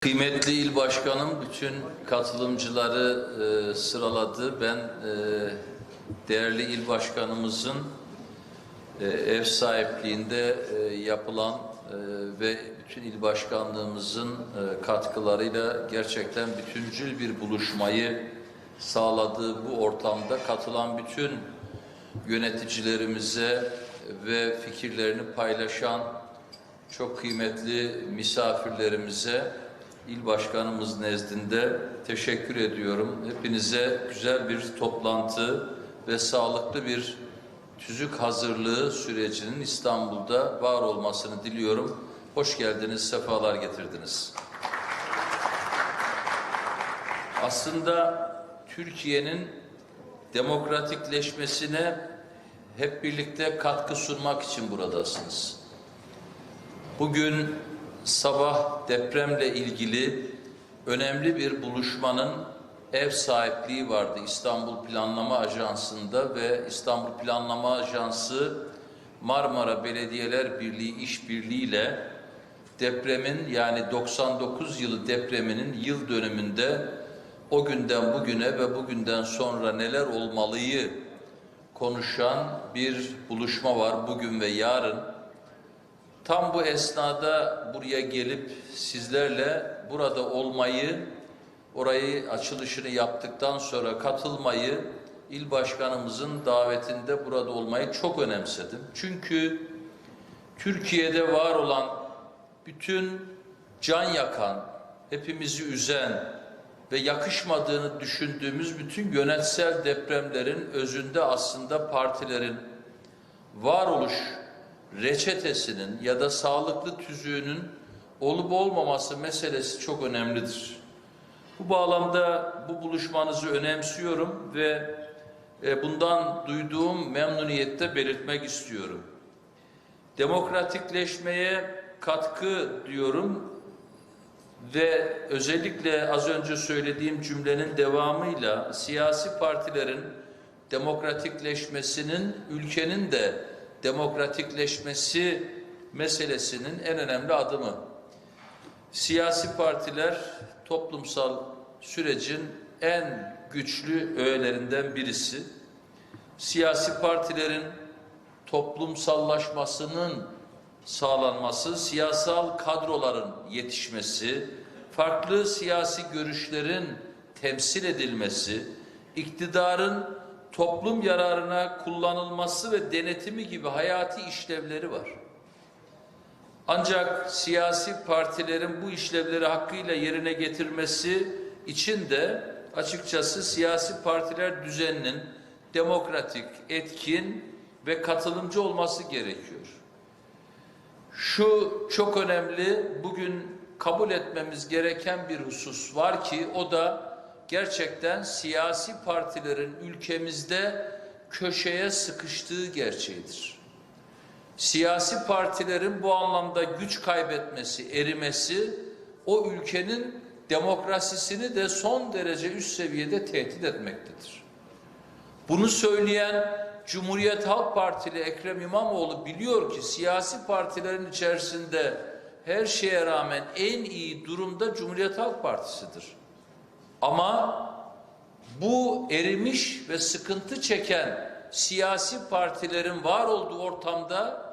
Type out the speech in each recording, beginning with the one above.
Kıymetli il başkanım bütün katılımcıları e, sıraladı. Ben e, değerli il başkanımızın e, ev sahipliğinde e, yapılan e, ve bütün il başkanlığımızın e, katkılarıyla gerçekten bütüncül bir buluşmayı sağladığı bu ortamda katılan bütün yöneticilerimize ve fikirlerini paylaşan çok kıymetli misafirlerimize il başkanımız nezdinde teşekkür ediyorum. Hepinize güzel bir toplantı ve sağlıklı bir tüzük hazırlığı sürecinin İstanbul'da var olmasını diliyorum. Hoş geldiniz, sefalar getirdiniz. Aslında Türkiye'nin demokratikleşmesine hep birlikte katkı sunmak için buradasınız. Bugün sabah depremle ilgili önemli bir buluşmanın ev sahipliği vardı İstanbul Planlama Ajansı'nda ve İstanbul Planlama Ajansı Marmara Belediyeler Birliği işbirliğiyle depremin yani 99 yılı depreminin yıl dönümünde o günden bugüne ve bugünden sonra neler olmalıyı konuşan bir buluşma var bugün ve yarın. Tam bu esnada buraya gelip sizlerle burada olmayı, orayı açılışını yaptıktan sonra katılmayı, il başkanımızın davetinde burada olmayı çok önemsedim. Çünkü Türkiye'de var olan bütün can yakan, hepimizi üzen ve yakışmadığını düşündüğümüz bütün yönetsel depremlerin özünde aslında partilerin varoluş reçetesinin ya da sağlıklı tüzüğünün olup olmaması meselesi çok önemlidir. Bu bağlamda bu buluşmanızı önemsiyorum ve e, bundan duyduğum memnuniyette belirtmek istiyorum. Demokratikleşmeye katkı diyorum ve özellikle az önce söylediğim cümlenin devamıyla siyasi partilerin demokratikleşmesinin ülkenin de demokratikleşmesi meselesinin en önemli adımı. Siyasi partiler toplumsal sürecin en güçlü öğelerinden birisi. Siyasi partilerin toplumsallaşmasının sağlanması, siyasal kadroların yetişmesi, farklı siyasi görüşlerin temsil edilmesi, iktidarın toplum yararına kullanılması ve denetimi gibi hayati işlevleri var. Ancak siyasi partilerin bu işlevleri hakkıyla yerine getirmesi için de açıkçası siyasi partiler düzeninin demokratik, etkin ve katılımcı olması gerekiyor. Şu çok önemli, bugün kabul etmemiz gereken bir husus var ki o da gerçekten siyasi partilerin ülkemizde köşeye sıkıştığı gerçeğidir. Siyasi partilerin bu anlamda güç kaybetmesi, erimesi o ülkenin demokrasisini de son derece üst seviyede tehdit etmektedir. Bunu söyleyen Cumhuriyet Halk Partili Ekrem İmamoğlu biliyor ki siyasi partilerin içerisinde her şeye rağmen en iyi durumda Cumhuriyet Halk Partisi'dir. Ama bu erimiş ve sıkıntı çeken siyasi partilerin var olduğu ortamda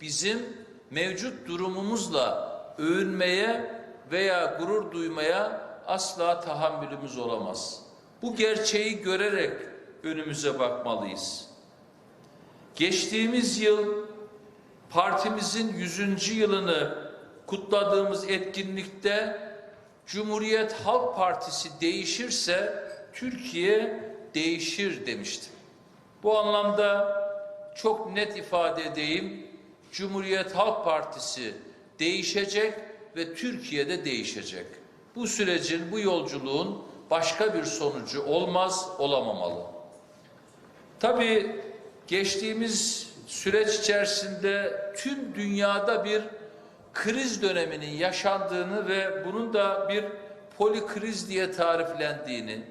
bizim mevcut durumumuzla övünmeye veya gurur duymaya asla tahammülümüz olamaz. Bu gerçeği görerek önümüze bakmalıyız. Geçtiğimiz yıl partimizin 100. yılını kutladığımız etkinlikte Cumhuriyet Halk Partisi değişirse Türkiye değişir demiştim. Bu anlamda çok net ifade edeyim. Cumhuriyet Halk Partisi değişecek ve Türkiye'de değişecek. Bu sürecin, bu yolculuğun başka bir sonucu olmaz, olamamalı. Tabii geçtiğimiz süreç içerisinde tüm dünyada bir kriz döneminin yaşandığını ve bunun da bir polikriz diye tariflendiğini,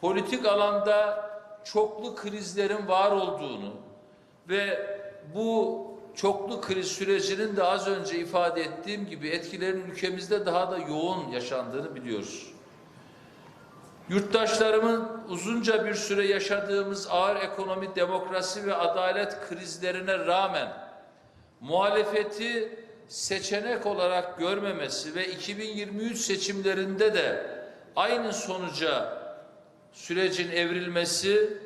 politik alanda çoklu krizlerin var olduğunu ve bu çoklu kriz sürecinin de az önce ifade ettiğim gibi etkilerinin ülkemizde daha da yoğun yaşandığını biliyoruz. Yurttaşlarımın uzunca bir süre yaşadığımız ağır ekonomi, demokrasi ve adalet krizlerine rağmen muhalefeti seçenek olarak görmemesi ve 2023 seçimlerinde de aynı sonuca sürecin evrilmesi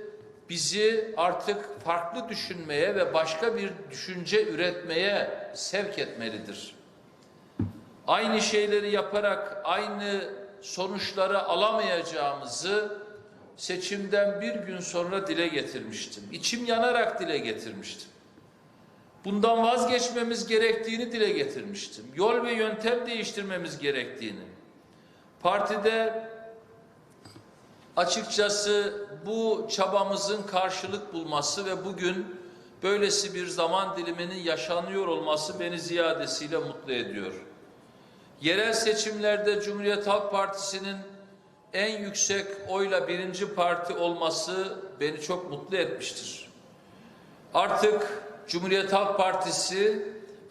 bizi artık farklı düşünmeye ve başka bir düşünce üretmeye sevk etmelidir. Aynı şeyleri yaparak aynı sonuçları alamayacağımızı seçimden bir gün sonra dile getirmiştim. İçim yanarak dile getirmiştim. Bundan vazgeçmemiz gerektiğini dile getirmiştim. Yol ve yöntem değiştirmemiz gerektiğini. Partide açıkçası bu çabamızın karşılık bulması ve bugün böylesi bir zaman diliminin yaşanıyor olması beni ziyadesiyle mutlu ediyor. Yerel seçimlerde Cumhuriyet Halk Partisi'nin en yüksek oyla birinci parti olması beni çok mutlu etmiştir. Artık Cumhuriyet Halk Partisi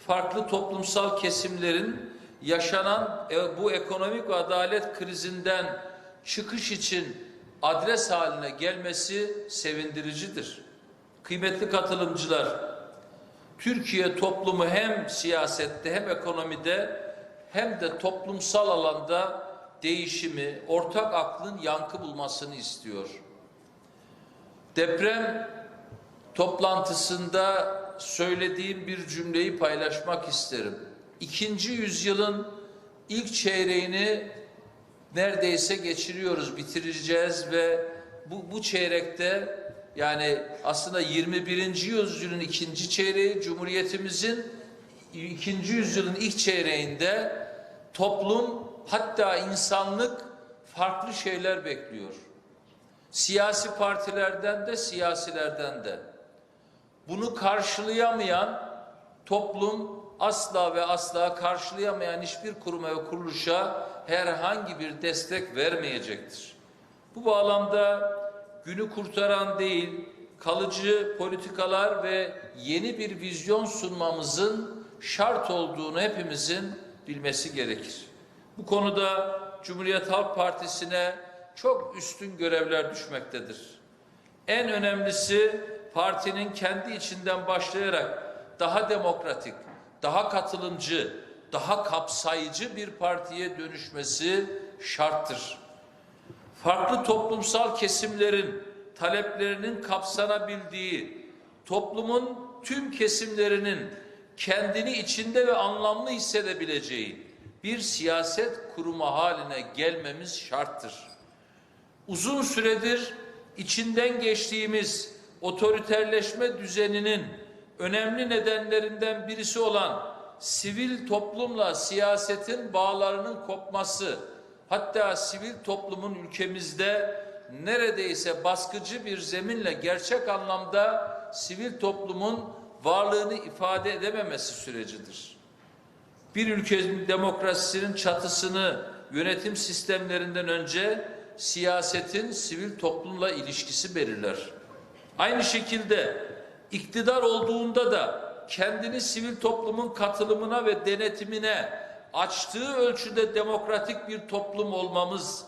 farklı toplumsal kesimlerin yaşanan e, bu ekonomik ve adalet krizinden çıkış için adres haline gelmesi sevindiricidir. Kıymetli katılımcılar, Türkiye toplumu hem siyasette hem ekonomide hem de toplumsal alanda değişimi, ortak aklın yankı bulmasını istiyor. Deprem toplantısında söylediğim bir cümleyi paylaşmak isterim. İkinci yüzyılın ilk çeyreğini neredeyse geçiriyoruz, bitireceğiz ve bu, bu çeyrekte yani aslında 21. yüzyılın ikinci çeyreği Cumhuriyetimizin ikinci yüzyılın ilk çeyreğinde toplum hatta insanlık farklı şeyler bekliyor. Siyasi partilerden de siyasilerden de. Bunu karşılayamayan toplum asla ve asla karşılayamayan hiçbir kuruma ve kuruluşa herhangi bir destek vermeyecektir. Bu bağlamda günü kurtaran değil, kalıcı politikalar ve yeni bir vizyon sunmamızın şart olduğunu hepimizin bilmesi gerekir. Bu konuda Cumhuriyet Halk Partisi'ne çok üstün görevler düşmektedir. En önemlisi partinin kendi içinden başlayarak daha demokratik, daha katılımcı, daha kapsayıcı bir partiye dönüşmesi şarttır. Farklı toplumsal kesimlerin taleplerinin kapsanabildiği, toplumun tüm kesimlerinin kendini içinde ve anlamlı hissedebileceği bir siyaset kurumu haline gelmemiz şarttır. Uzun süredir içinden geçtiğimiz otoriterleşme düzeninin önemli nedenlerinden birisi olan sivil toplumla siyasetin bağlarının kopması, hatta sivil toplumun ülkemizde neredeyse baskıcı bir zeminle gerçek anlamda sivil toplumun varlığını ifade edememesi sürecidir. Bir ülkenin demokrasisinin çatısını yönetim sistemlerinden önce siyasetin sivil toplumla ilişkisi belirler. Aynı şekilde iktidar olduğunda da kendini sivil toplumun katılımına ve denetimine açtığı ölçüde demokratik bir toplum olmamız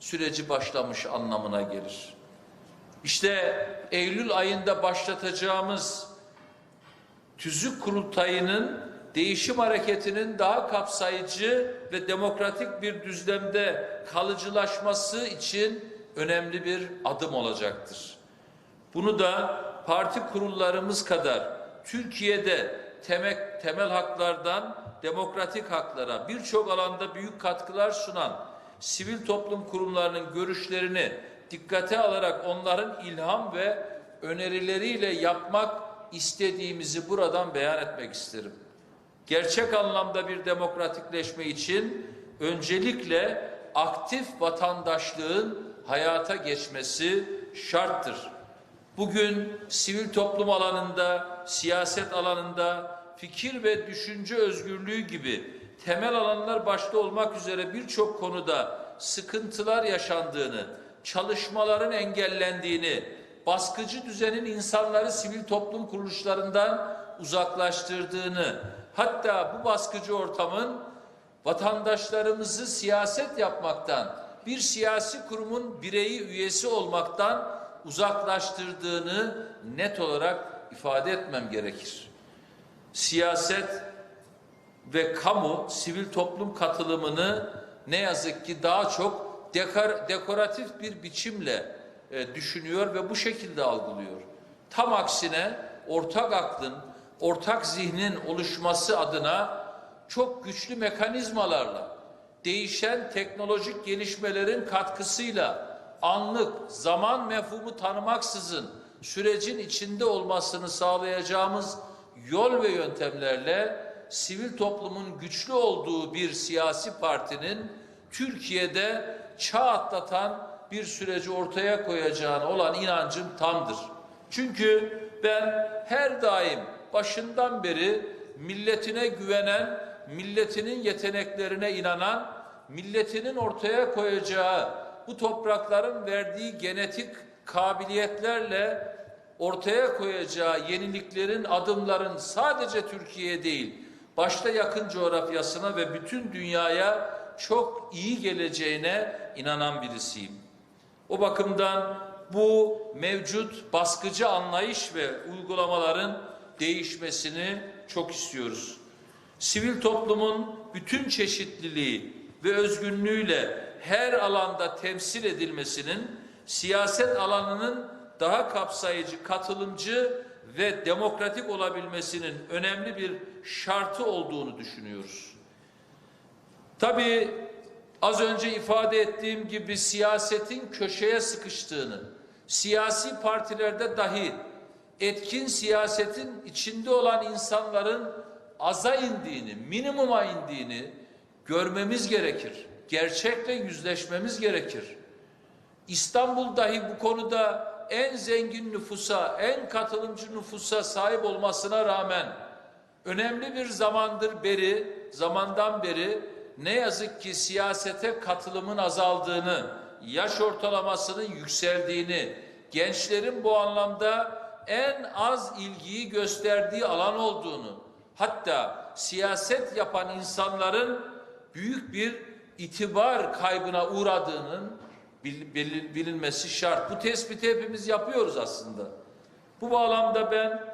süreci başlamış anlamına gelir. İşte Eylül ayında başlatacağımız tüzük kurultayının değişim hareketinin daha kapsayıcı ve demokratik bir düzlemde kalıcılaşması için önemli bir adım olacaktır. Bunu da parti kurullarımız kadar Türkiye'de temel, temel haklardan demokratik haklara birçok alanda büyük katkılar sunan sivil toplum kurumlarının görüşlerini dikkate alarak onların ilham ve önerileriyle yapmak istediğimizi buradan beyan etmek isterim. Gerçek anlamda bir demokratikleşme için öncelikle aktif vatandaşlığın hayata geçmesi şarttır. Bugün sivil toplum alanında, siyaset alanında, fikir ve düşünce özgürlüğü gibi temel alanlar başta olmak üzere birçok konuda sıkıntılar yaşandığını, çalışmaların engellendiğini, baskıcı düzenin insanları sivil toplum kuruluşlarından uzaklaştırdığını, hatta bu baskıcı ortamın vatandaşlarımızı siyaset yapmaktan, bir siyasi kurumun bireyi üyesi olmaktan uzaklaştırdığını net olarak ifade etmem gerekir. Siyaset ve kamu sivil toplum katılımını ne yazık ki daha çok dekor, dekoratif bir biçimle e, düşünüyor ve bu şekilde algılıyor. Tam aksine ortak aklın, ortak zihnin oluşması adına çok güçlü mekanizmalarla, değişen teknolojik gelişmelerin katkısıyla anlık zaman mefhumu tanımaksızın sürecin içinde olmasını sağlayacağımız yol ve yöntemlerle sivil toplumun güçlü olduğu bir siyasi partinin Türkiye'de çağ atlatan bir süreci ortaya koyacağına olan inancım tamdır. Çünkü ben her daim başından beri milletine güvenen, milletinin yeteneklerine inanan, milletinin ortaya koyacağı bu toprakların verdiği genetik kabiliyetlerle ortaya koyacağı yeniliklerin, adımların sadece Türkiye değil, başta yakın coğrafyasına ve bütün dünyaya çok iyi geleceğine inanan birisiyim. O bakımdan bu mevcut baskıcı anlayış ve uygulamaların değişmesini çok istiyoruz. Sivil toplumun bütün çeşitliliği ve özgünlüğüyle her alanda temsil edilmesinin siyaset alanının daha kapsayıcı, katılımcı ve demokratik olabilmesinin önemli bir şartı olduğunu düşünüyoruz. Tabii az önce ifade ettiğim gibi siyasetin köşeye sıkıştığını, siyasi partilerde dahi etkin siyasetin içinde olan insanların aza indiğini, minimuma indiğini görmemiz gerekir. Gerçekle yüzleşmemiz gerekir. İstanbul dahi bu konuda en zengin nüfusa, en katılımcı nüfusa sahip olmasına rağmen önemli bir zamandır beri, zamandan beri ne yazık ki siyasete katılımın azaldığını, yaş ortalamasının yükseldiğini, gençlerin bu anlamda en az ilgiyi gösterdiği alan olduğunu, hatta siyaset yapan insanların büyük bir itibar kaybına uğradığının bilinmesi şart. Bu tespiti hepimiz yapıyoruz aslında. Bu bağlamda ben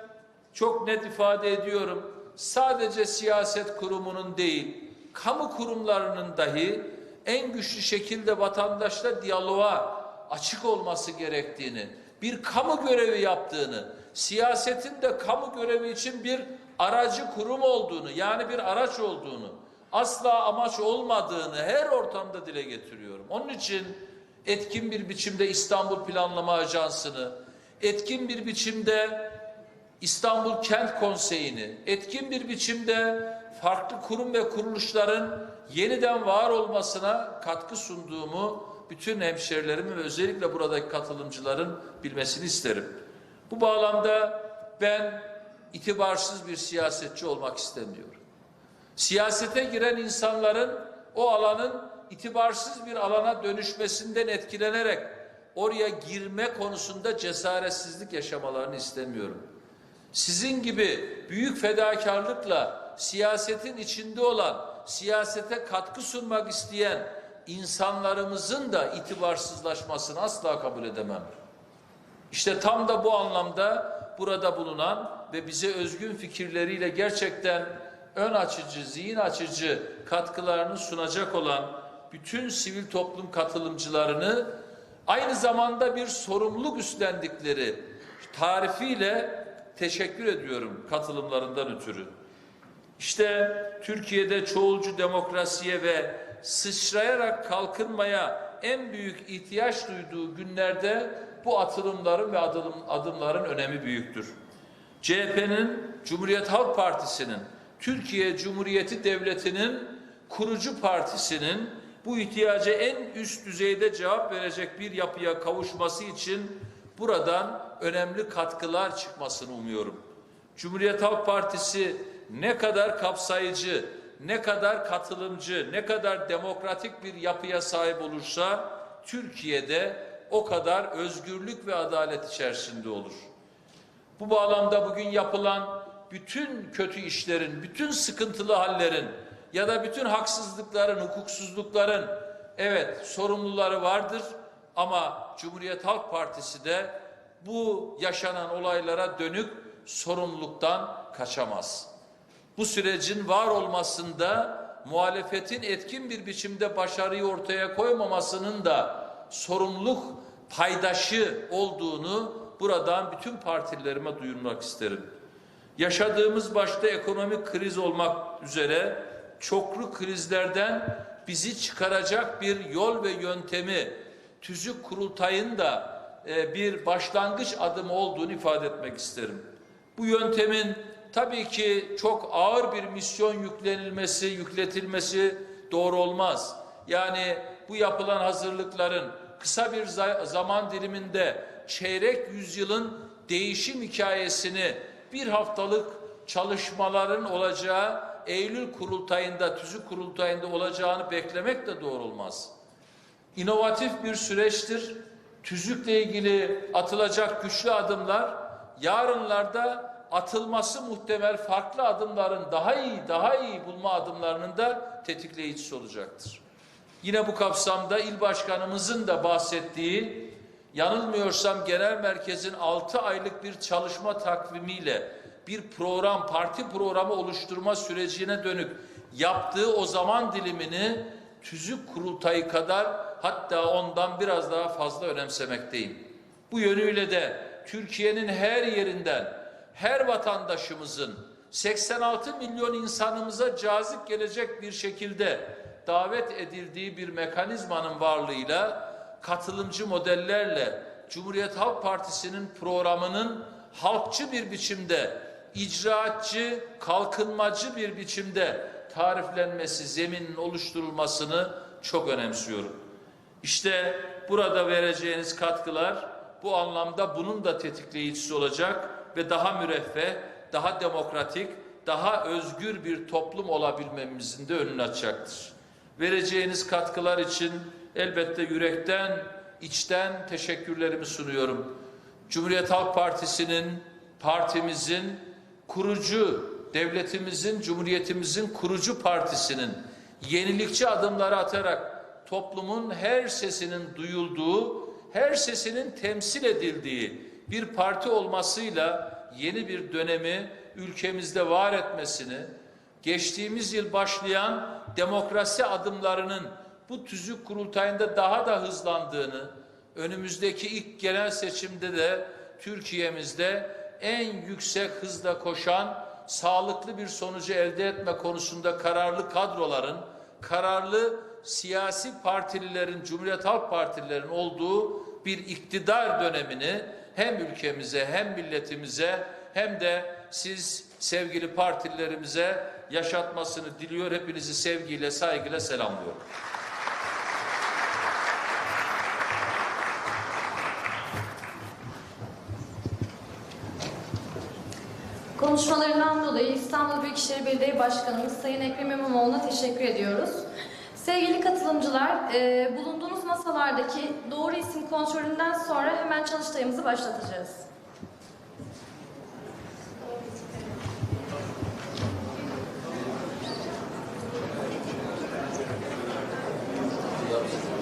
çok net ifade ediyorum. Sadece siyaset kurumunun değil, kamu kurumlarının dahi en güçlü şekilde vatandaşla diyaloğa açık olması gerektiğini, bir kamu görevi yaptığını, siyasetin de kamu görevi için bir aracı kurum olduğunu, yani bir araç olduğunu, asla amaç olmadığını her ortamda dile getiriyorum. Onun için etkin bir biçimde İstanbul Planlama Ajansı'nı, etkin bir biçimde İstanbul Kent Konseyi'ni, etkin bir biçimde farklı kurum ve kuruluşların yeniden var olmasına katkı sunduğumu bütün hemşerilerimin ve özellikle buradaki katılımcıların bilmesini isterim. Bu bağlamda ben itibarsız bir siyasetçi olmak istemiyorum. Siyasete giren insanların o alanın itibarsız bir alana dönüşmesinden etkilenerek oraya girme konusunda cesaretsizlik yaşamalarını istemiyorum. Sizin gibi büyük fedakarlıkla siyasetin içinde olan, siyasete katkı sunmak isteyen insanlarımızın da itibarsızlaşmasını asla kabul edemem. İşte tam da bu anlamda burada bulunan ve bize özgün fikirleriyle gerçekten ön açıcı, zihin açıcı katkılarını sunacak olan bütün sivil toplum katılımcılarını aynı zamanda bir sorumluluk üstlendikleri tarifiyle teşekkür ediyorum katılımlarından ötürü. İşte Türkiye'de çoğulcu demokrasiye ve sıçrayarak kalkınmaya en büyük ihtiyaç duyduğu günlerde bu atılımların ve adım, adımların önemi büyüktür. CHP'nin, Cumhuriyet Halk Partisi'nin, Türkiye Cumhuriyeti Devleti'nin kurucu partisinin bu ihtiyaca en üst düzeyde cevap verecek bir yapıya kavuşması için buradan önemli katkılar çıkmasını umuyorum. Cumhuriyet Halk Partisi ne kadar kapsayıcı, ne kadar katılımcı, ne kadar demokratik bir yapıya sahip olursa Türkiye'de o kadar özgürlük ve adalet içerisinde olur. Bu bağlamda bugün yapılan bütün kötü işlerin, bütün sıkıntılı hallerin ya da bütün haksızlıkların, hukuksuzlukların evet sorumluları vardır ama Cumhuriyet Halk Partisi de bu yaşanan olaylara dönük sorumluluktan kaçamaz. Bu sürecin var olmasında muhalefetin etkin bir biçimde başarıyı ortaya koymamasının da sorumluluk paydaşı olduğunu buradan bütün partilerime duyurmak isterim. Yaşadığımız başta ekonomik kriz olmak üzere çoklu krizlerden bizi çıkaracak bir yol ve yöntemi tüzük kurultayın da e, bir başlangıç adımı olduğunu ifade etmek isterim. Bu yöntemin tabii ki çok ağır bir misyon yüklenilmesi, yükletilmesi doğru olmaz. Yani bu yapılan hazırlıkların kısa bir za- zaman diliminde çeyrek yüzyılın değişim hikayesini bir haftalık çalışmaların olacağı Eylül kurultayında, tüzük kurultayında olacağını beklemek de doğru olmaz. İnovatif bir süreçtir. Tüzükle ilgili atılacak güçlü adımlar yarınlarda atılması muhtemel farklı adımların daha iyi, daha iyi bulma adımlarının da tetikleyicisi olacaktır. Yine bu kapsamda il başkanımızın da bahsettiği yanılmıyorsam genel merkezin 6 aylık bir çalışma takvimiyle bir program, parti programı oluşturma sürecine dönük yaptığı o zaman dilimini tüzük kurultayı kadar hatta ondan biraz daha fazla önemsemekteyim. Bu yönüyle de Türkiye'nin her yerinden her vatandaşımızın 86 milyon insanımıza cazip gelecek bir şekilde davet edildiği bir mekanizmanın varlığıyla katılımcı modellerle Cumhuriyet Halk Partisi'nin programının halkçı bir biçimde, icraatçı, kalkınmacı bir biçimde tariflenmesi, zeminin oluşturulmasını çok önemsiyorum. İşte burada vereceğiniz katkılar bu anlamda bunun da tetikleyicisi olacak ve daha müreffeh, daha demokratik, daha özgür bir toplum olabilmemizin de önünü açacaktır. Vereceğiniz katkılar için elbette yürekten, içten teşekkürlerimi sunuyorum. Cumhuriyet Halk Partisi'nin, partimizin kurucu, devletimizin, cumhuriyetimizin kurucu partisinin yenilikçi adımları atarak toplumun her sesinin duyulduğu, her sesinin temsil edildiği bir parti olmasıyla yeni bir dönemi ülkemizde var etmesini, geçtiğimiz yıl başlayan demokrasi adımlarının bu tüzük kurultayında daha da hızlandığını, önümüzdeki ilk genel seçimde de Türkiye'mizde en yüksek hızla koşan sağlıklı bir sonucu elde etme konusunda kararlı kadroların, kararlı siyasi partililerin, Cumhuriyet Halk Partililerin olduğu bir iktidar dönemini hem ülkemize hem milletimize hem de siz sevgili partililerimize yaşatmasını diliyor. Hepinizi sevgiyle, saygıyla selamlıyorum. Konuşmalarından dolayı İstanbul Büyükşehir Belediye Başkanımız Sayın Ekrem İmamoğlu'na teşekkür ediyoruz. Sevgili katılımcılar, e, bulunduğunuz masalardaki doğru isim kontrolünden sonra hemen çalıştayımızı başlatacağız.